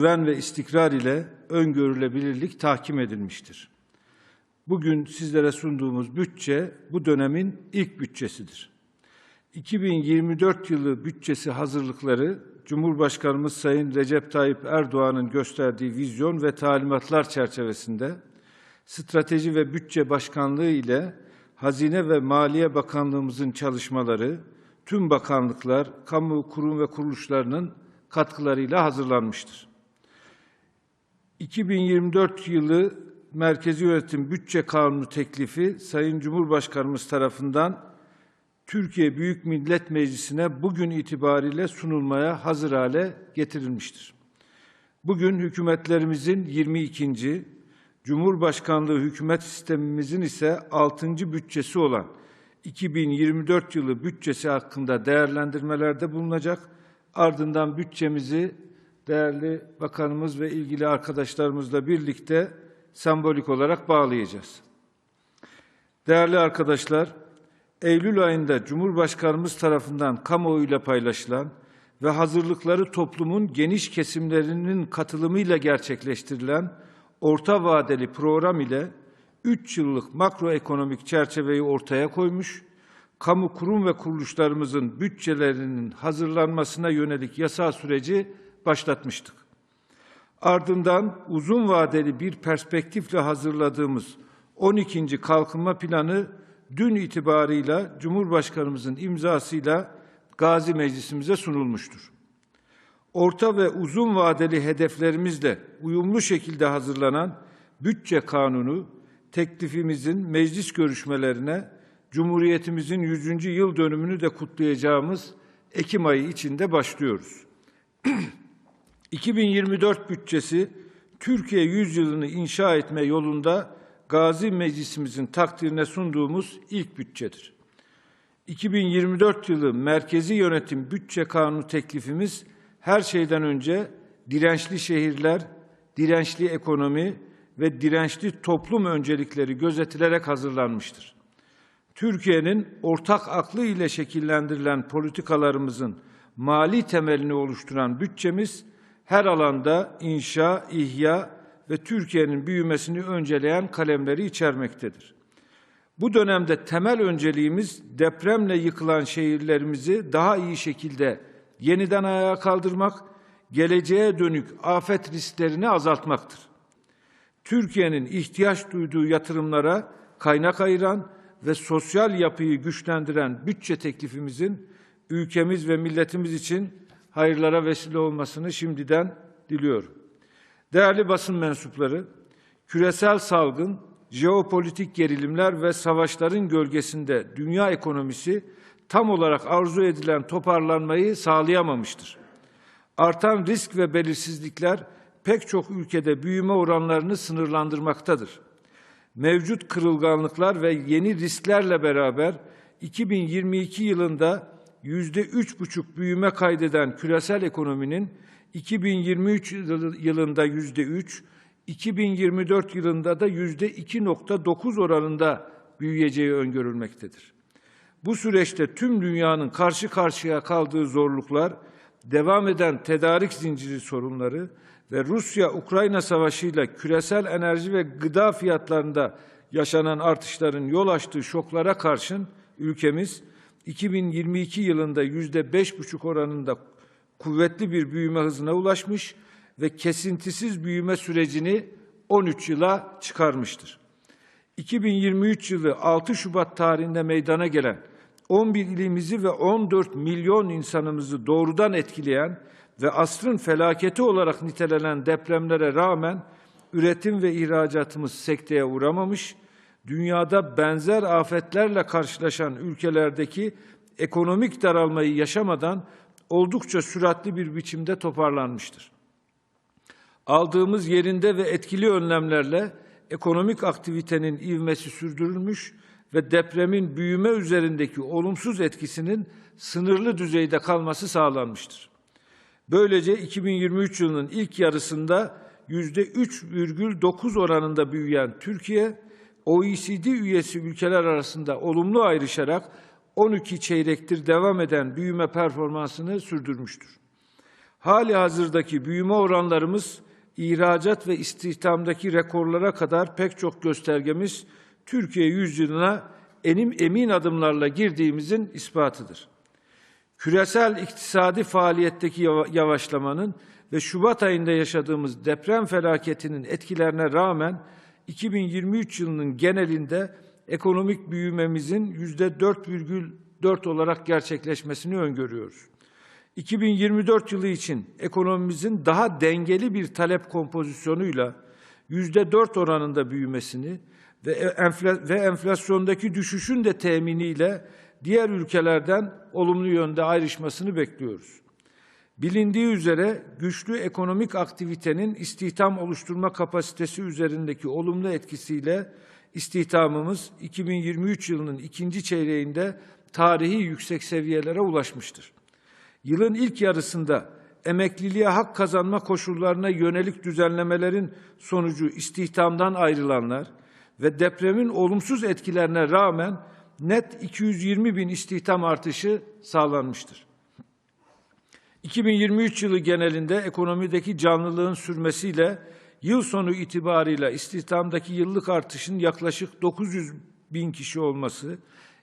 güven ve istikrar ile öngörülebilirlik tahkim edilmiştir. Bugün sizlere sunduğumuz bütçe bu dönemin ilk bütçesidir. 2024 yılı bütçesi hazırlıkları Cumhurbaşkanımız Sayın Recep Tayyip Erdoğan'ın gösterdiği vizyon ve talimatlar çerçevesinde Strateji ve Bütçe Başkanlığı ile Hazine ve Maliye Bakanlığımızın çalışmaları tüm bakanlıklar, kamu kurum ve kuruluşlarının katkılarıyla hazırlanmıştır. 2024 yılı Merkezi Yönetim Bütçe Kanunu teklifi Sayın Cumhurbaşkanımız tarafından Türkiye Büyük Millet Meclisi'ne bugün itibariyle sunulmaya hazır hale getirilmiştir. Bugün hükümetlerimizin 22. Cumhurbaşkanlığı hükümet sistemimizin ise 6. bütçesi olan 2024 yılı bütçesi hakkında değerlendirmelerde bulunacak. Ardından bütçemizi değerli bakanımız ve ilgili arkadaşlarımızla birlikte sembolik olarak bağlayacağız. Değerli arkadaşlar, Eylül ayında Cumhurbaşkanımız tarafından kamuoyuyla paylaşılan ve hazırlıkları toplumun geniş kesimlerinin katılımıyla gerçekleştirilen orta vadeli program ile 3 yıllık makroekonomik çerçeveyi ortaya koymuş, kamu kurum ve kuruluşlarımızın bütçelerinin hazırlanmasına yönelik yasa süreci başlatmıştık. Ardından uzun vadeli bir perspektifle hazırladığımız 12. kalkınma planı dün itibarıyla Cumhurbaşkanımızın imzasıyla Gazi Meclisimize sunulmuştur. Orta ve uzun vadeli hedeflerimizle uyumlu şekilde hazırlanan bütçe kanunu teklifimizin meclis görüşmelerine Cumhuriyetimizin 100. yıl dönümünü de kutlayacağımız Ekim ayı içinde başlıyoruz. 2024 bütçesi Türkiye yüzyılını inşa etme yolunda Gazi Meclisimizin takdirine sunduğumuz ilk bütçedir. 2024 yılı Merkezi Yönetim Bütçe Kanunu teklifimiz her şeyden önce dirençli şehirler, dirençli ekonomi ve dirençli toplum öncelikleri gözetilerek hazırlanmıştır. Türkiye'nin ortak aklı ile şekillendirilen politikalarımızın mali temelini oluşturan bütçemiz her alanda inşa, ihya ve Türkiye'nin büyümesini önceleyen kalemleri içermektedir. Bu dönemde temel önceliğimiz depremle yıkılan şehirlerimizi daha iyi şekilde yeniden ayağa kaldırmak, geleceğe dönük afet risklerini azaltmaktır. Türkiye'nin ihtiyaç duyduğu yatırımlara kaynak ayıran ve sosyal yapıyı güçlendiren bütçe teklifimizin ülkemiz ve milletimiz için hayırlara vesile olmasını şimdiden diliyorum. Değerli basın mensupları, küresel salgın, jeopolitik gerilimler ve savaşların gölgesinde dünya ekonomisi tam olarak arzu edilen toparlanmayı sağlayamamıştır. Artan risk ve belirsizlikler pek çok ülkede büyüme oranlarını sınırlandırmaktadır. Mevcut kırılganlıklar ve yeni risklerle beraber 2022 yılında yüzde üç buçuk büyüme kaydeden küresel ekonominin 2023 yılında yüzde üç, 2024 yılında da yüzde 2.9 oranında büyüyeceği öngörülmektedir. Bu süreçte tüm dünyanın karşı karşıya kaldığı zorluklar, devam eden tedarik zinciri sorunları ve Rusya-Ukrayna savaşıyla küresel enerji ve gıda fiyatlarında yaşanan artışların yol açtığı şoklara karşın ülkemiz 2022 yılında yüzde beş buçuk oranında kuvvetli bir büyüme hızına ulaşmış ve kesintisiz büyüme sürecini 13 yıla çıkarmıştır. 2023 yılı 6 Şubat tarihinde meydana gelen 11 ilimizi ve 14 milyon insanımızı doğrudan etkileyen ve asrın felaketi olarak nitelenen depremlere rağmen üretim ve ihracatımız sekteye uğramamış, dünyada benzer afetlerle karşılaşan ülkelerdeki ekonomik daralmayı yaşamadan oldukça süratli bir biçimde toparlanmıştır. Aldığımız yerinde ve etkili önlemlerle ekonomik aktivitenin ivmesi sürdürülmüş ve depremin büyüme üzerindeki olumsuz etkisinin sınırlı düzeyde kalması sağlanmıştır. Böylece 2023 yılının ilk yarısında yüzde 3,9 oranında büyüyen Türkiye, OECD üyesi ülkeler arasında olumlu ayrışarak 12 çeyrektir devam eden büyüme performansını sürdürmüştür. Hali hazırdaki büyüme oranlarımız ihracat ve istihdamdaki rekorlara kadar pek çok göstergemiz Türkiye yüzyılına enim emin adımlarla girdiğimizin ispatıdır. Küresel iktisadi faaliyetteki yava- yavaşlamanın ve Şubat ayında yaşadığımız deprem felaketinin etkilerine rağmen 2023 yılının genelinde ekonomik büyümemizin yüzde 4,4 olarak gerçekleşmesini öngörüyoruz. 2024 yılı için ekonomimizin daha dengeli bir talep kompozisyonuyla yüzde 4 oranında büyümesini enfla- ve enflasyondaki düşüşün de teminiyle diğer ülkelerden olumlu yönde ayrışmasını bekliyoruz. Bilindiği üzere güçlü ekonomik aktivitenin istihdam oluşturma kapasitesi üzerindeki olumlu etkisiyle istihdamımız 2023 yılının ikinci çeyreğinde tarihi yüksek seviyelere ulaşmıştır. Yılın ilk yarısında emekliliğe hak kazanma koşullarına yönelik düzenlemelerin sonucu istihdamdan ayrılanlar ve depremin olumsuz etkilerine rağmen net 220 bin istihdam artışı sağlanmıştır. 2023 yılı genelinde ekonomideki canlılığın sürmesiyle yıl sonu itibarıyla istihdamdaki yıllık artışın yaklaşık 900 bin kişi olması,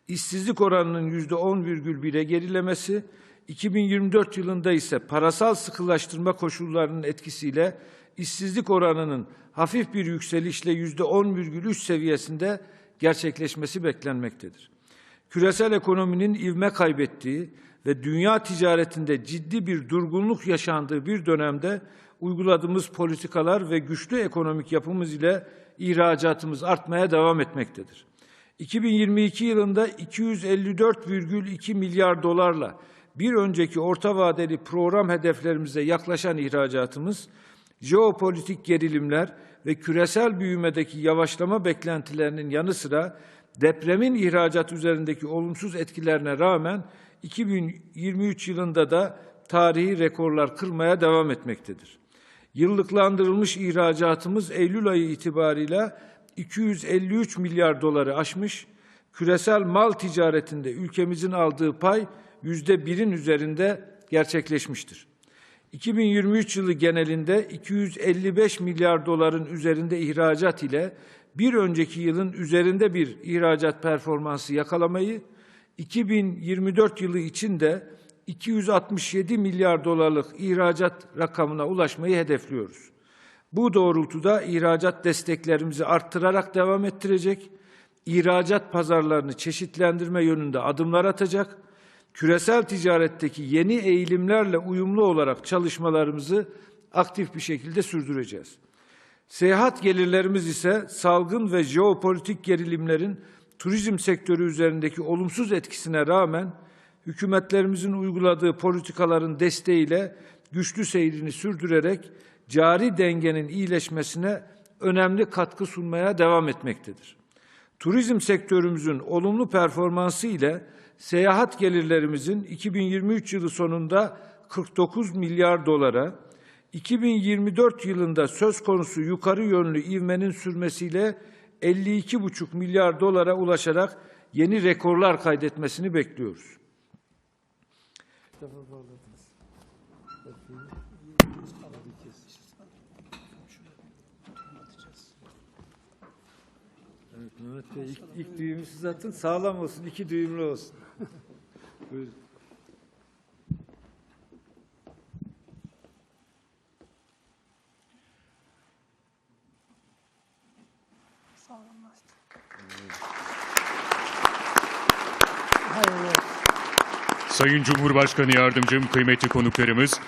işsizlik oranının yüzde 10,1'e gerilemesi, 2024 yılında ise parasal sıkılaştırma koşullarının etkisiyle işsizlik oranının hafif bir yükselişle yüzde 10,3 seviyesinde gerçekleşmesi beklenmektedir. Küresel ekonominin ivme kaybettiği ve dünya ticaretinde ciddi bir durgunluk yaşandığı bir dönemde uyguladığımız politikalar ve güçlü ekonomik yapımız ile ihracatımız artmaya devam etmektedir. 2022 yılında 254,2 milyar dolarla bir önceki orta vadeli program hedeflerimize yaklaşan ihracatımız, jeopolitik gerilimler ve küresel büyümedeki yavaşlama beklentilerinin yanı sıra depremin ihracat üzerindeki olumsuz etkilerine rağmen 2023 yılında da tarihi rekorlar kırmaya devam etmektedir. Yıllıklandırılmış ihracatımız Eylül ayı itibarıyla 253 milyar doları aşmış, küresel mal ticaretinde ülkemizin aldığı pay yüzde birin üzerinde gerçekleşmiştir. 2023 yılı genelinde 255 milyar doların üzerinde ihracat ile bir önceki yılın üzerinde bir ihracat performansı yakalamayı, 2024 yılı için de 267 milyar dolarlık ihracat rakamına ulaşmayı hedefliyoruz. Bu doğrultuda ihracat desteklerimizi arttırarak devam ettirecek, ihracat pazarlarını çeşitlendirme yönünde adımlar atacak, küresel ticaretteki yeni eğilimlerle uyumlu olarak çalışmalarımızı aktif bir şekilde sürdüreceğiz. Seyahat gelirlerimiz ise salgın ve jeopolitik gerilimlerin turizm sektörü üzerindeki olumsuz etkisine rağmen hükümetlerimizin uyguladığı politikaların desteğiyle güçlü seyrini sürdürerek cari dengenin iyileşmesine önemli katkı sunmaya devam etmektedir. Turizm sektörümüzün olumlu performansı ile seyahat gelirlerimizin 2023 yılı sonunda 49 milyar dolara, 2024 yılında söz konusu yukarı yönlü ivmenin sürmesiyle 52,5 milyar dolara ulaşarak yeni rekorlar kaydetmesini bekliyoruz. Evet Mehmet Bey ilk, ilk düğümü siz atın sağlam olsun iki düğümlü olsun. Sayın Cumhurbaşkanı Yardımcım, kıymetli konuklarımız,